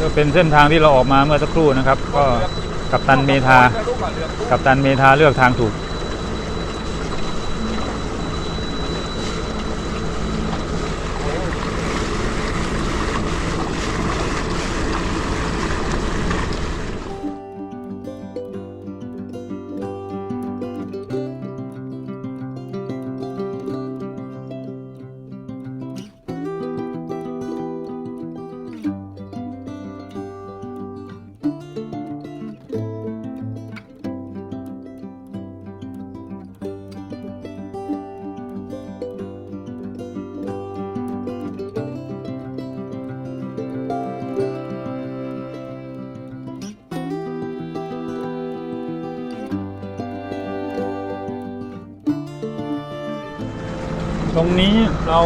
ก็เป็นเส้นทางที่เราออกมาเมื่อสักครู่นะครับ ก็กับตันเมธากับตันเมธาเลือกทางถูก ตรงนี้เรา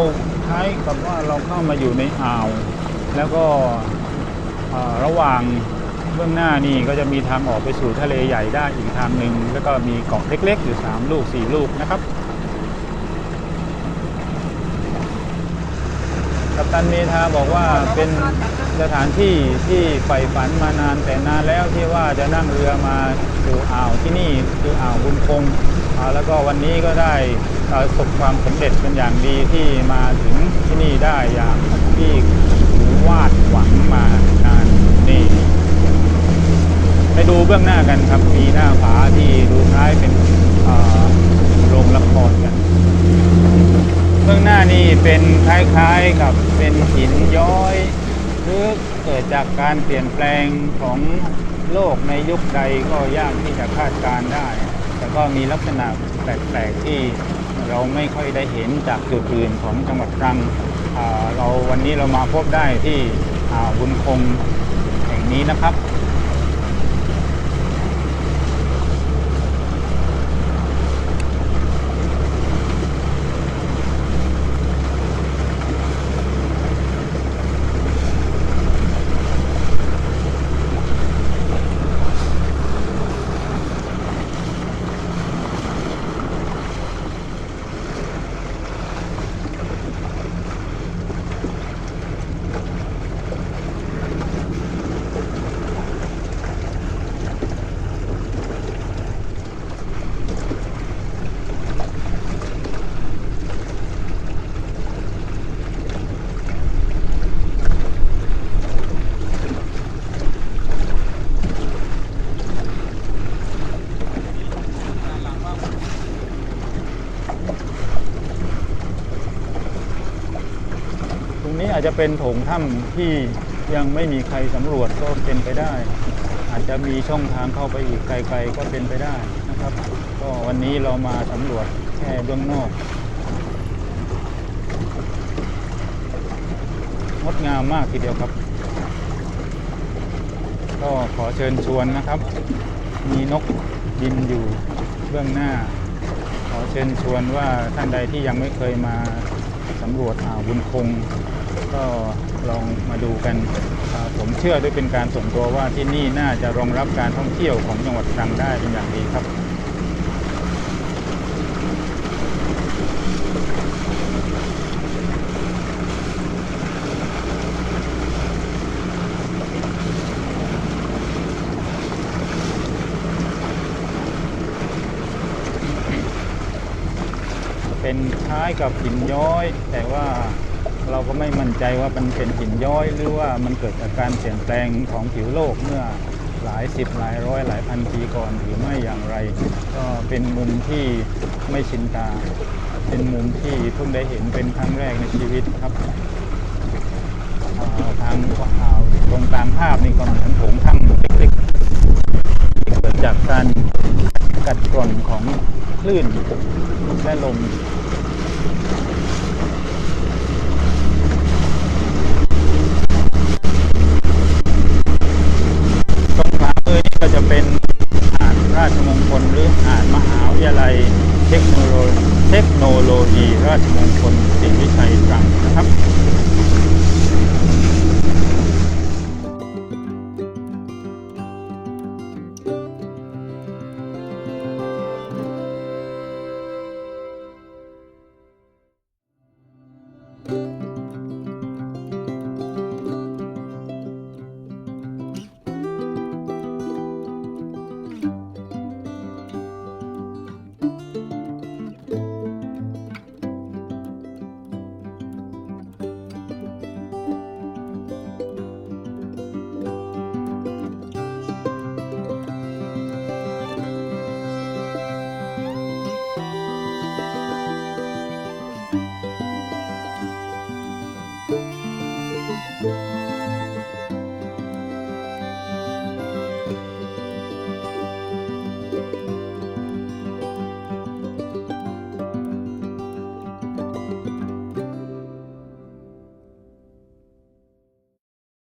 คล้ายกับว่าเราเข้ามาอยู่ในอ่าว แล้วก็ระหว่างเบื้องหน้านี่ก็จะมีทางออกไปสู่ทะเลใหญ่ได้อีกทางหนึ่งแล้วก็มีเกาะเล็กๆอยู่ 3 ลูก 4 ลูกนะครับกัปตันเมธาบอกว่าเป็นสถานที่ที่ใฝ่ฝันมานานแต่นานแล้วที่ว่าจะนั่งเรือมาสู่อ่าวที่นี่คืออ่าวบุญคงแล้วก็วันนี้ก็ได้ ประสบความสำเร็จเป็นอย่างดีที่มาถึงที่นี่ได้อย่างที่วาดหวังมานานนี่ไปดูเบื้องหน้ากันครับมีหน้าผาที่ดูคล้ายเป็นโรงละครกัน เบื้องหน้านี่เป็นคล้ายๆกับเป็นหินย้อยหรือเกิดจากการเปลี่ยนแปลงของโลกในยุคใดก็ยากที่จะคาดการได้ แต่ก็มีลักษณะแปลกๆที่ เราไม่ค่อยได้เห็นจากจุดอื่นของจังหวัดตรังเราวันนี้เรามาพบได้ที่วบุญคงแห่งนี้นะครับ อาจจะเป็นโถงถ้ำที่ยังไม่มีใครสำรวจก็เป็นไปได้ อาจจะมีช่องทางเข้าไปอีกไกลๆก็เป็นไปได้นะครับ ก็วันนี้เรามาสำรวจแค่เบื้องนอกงดงามมากทีเดียวครับ ก็ขอเชิญชวนนะครับ มีนกบินอยู่เบื้องหน้า ขอเชิญชวนว่าท่านใดที่ยังไม่เคยมาสำรวจอ่าวบุญคง ก็ลองมาดูกัน ผมเชื่อด้วยเป็นการส่วนตัวว่าที่นี่น่าจะรองรับการท่องเที่ยวของจังหวัดตรังได้เป็นอย่างดีครับเป็นคล้ายกับหินย้อย แต่ว่า เราก็ไม่มั่นใจว่ามันเป็นหินย้อยหรือว่ามันเกิดจากการเปลี่ยนแปลงของผิวโลกเมื่อหลายสิบหลายร้อยหลายพันปีก่อนหรือไม่อย่างไร ก็เป็นมุมที่ไม่ชินตา เป็นมุมที่เพิ่งได้เห็นเป็นครั้งแรกในชีวิตครับทางอ่าวตรงกลางภาพนี่ก็เหมือนโถงถ้ำเล็กๆที่เกิดจากการกัดกร่อนของคลื่นและลม ราชมงคลหรืออ่านมหาวิทยาลัยเทคโนโลยีเทคโนโลยีราชมงคลศรีวิชัยตรังนะครับ